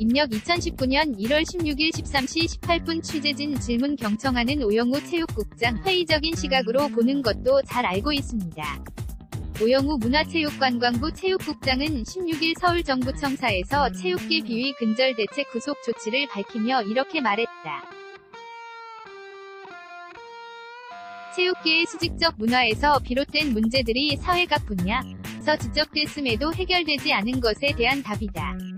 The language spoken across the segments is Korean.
입력 2019년 1월 16일 13시 18분 취재진 질문 경청하는 오영우 체육국장 회의적인 시각으로 보는 것도 잘 알고 있습니다. 오영우 문화체육관광부 체육국장은 16일 서울정부청사에서 체육계 비위 근절 대책 구속 조치를 밝히며 이렇게 말했다. 체육계의 수직적 문화에서 비롯된 문제들이 사회 각 분야에서 지적됐음에도 해결되지 않은 것에 대한 답이다.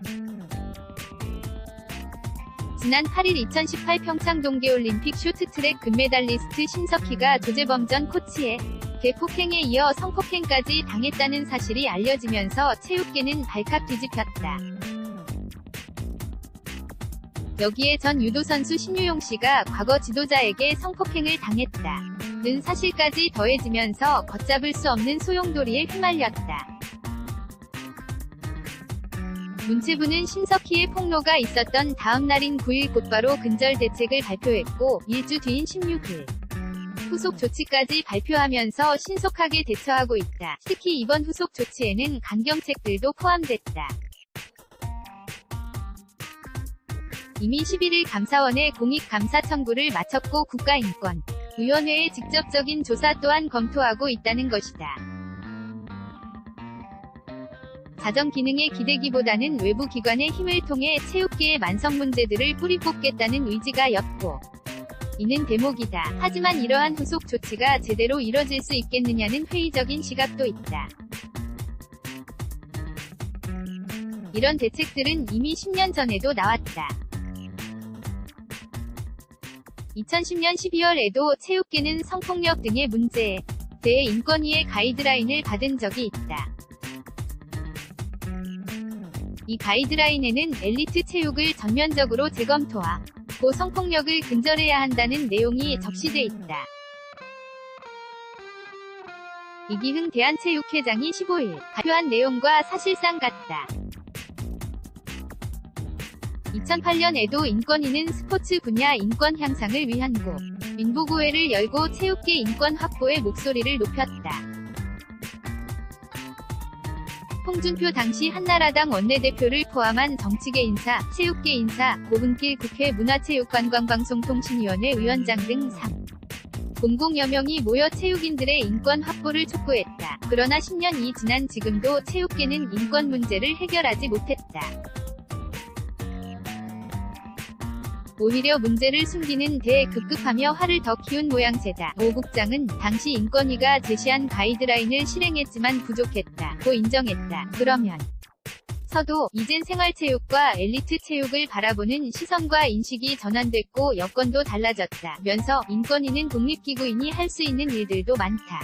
지난 8일 2018 평창 동계올림픽 쇼트트랙 금메달리스트 신석희가 조재범 전 코치의 대폭행에 이어 성폭행까지 당했다는 사실이 알려지면서 체육계는 발칵 뒤집혔다. 여기에 전 유도선수 신유용 씨가 과거 지도자에게 성폭행을 당했다. 는 사실까지 더해지면서 걷잡을 수 없는 소용돌이에 휘말렸다. 문체부는 신석희의 폭로가 있었던 다음 날인 9일 곧바로 근절 대책을 발표했고 일주 뒤인 16일 후속 조치까지 발표하면서 신속하게 대처하고 있다. 특히 이번 후속 조치에는 강경책들도 포함됐다. 이미 11일 감사원의 공익감사 청구를 마쳤고 국가인권 위원회의 직접적인 조사 또한 검토하고 있다는 것이다. 자정 기능에 기대기보다는 외부 기관의 힘을 통해 체육계의 만성 문제들을 뿌리 뽑겠다는 의지가 였고 이는 대목이다. 하지만 이러한 후속 조치가 제대로 이뤄질 수 있겠느냐는 회의적인 시각도 있다. 이런 대책들은 이미 10년 전에도 나왔다. 2010년 12월에도 체육계는 성폭력 등의 문제에 대해 인권위의 가이드라인을 받은 적이 있다. 이 가이드라인에는 엘리트 체육을 전면적으로 재검토하고 성폭력을 근절해야 한다는 내용이 적시돼 있다. 이기흥 대한체육회장이 15일 발표한 내용과 사실상 같다. 2008년에도 인권위는 스포츠 분야 인권 향상을 위한 고 민보고회를 열고 체육계 인권 확보의 목소리를 높였다. 홍준표 당시 한나라당 원내대표를 포함한 정치계 인사, 체육계 인사, 고분길 국회 문화체육관광방송통신위원회 위원장 등 3. 공공여 명이 모여 체육인들의 인권 확보를 촉구했다. 그러나 10년이 지난 지금도 체육계는 인권 문제를 해결하지 못했다. 오히려 문제를 숨기는 데 급급하며 화를 더 키운 모양새다. 오 국장은 당시 인권위가 제시한 가이드라인을 실행했지만 부족했다. 고 인정했다. 그러면 서도 이젠 생활체육과 엘리트 체육을 바라보는 시선과 인식이 전환됐고 여건도 달라졌다. 면서 인권위는 독립기구이니 할수 있는 일들도 많다.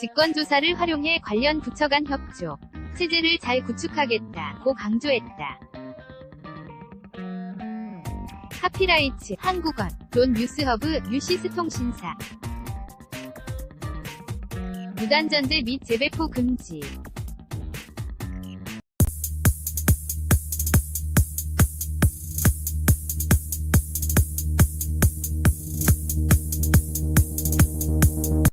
직권조사를 활용해 관련 부처 간 협조, 체제를 잘 구축하겠다. 고 강조했다. 카피라이츠, 한국언, 론 뉴스허브, 뉴시스 통신사. 무단전제 및 재배포 금지.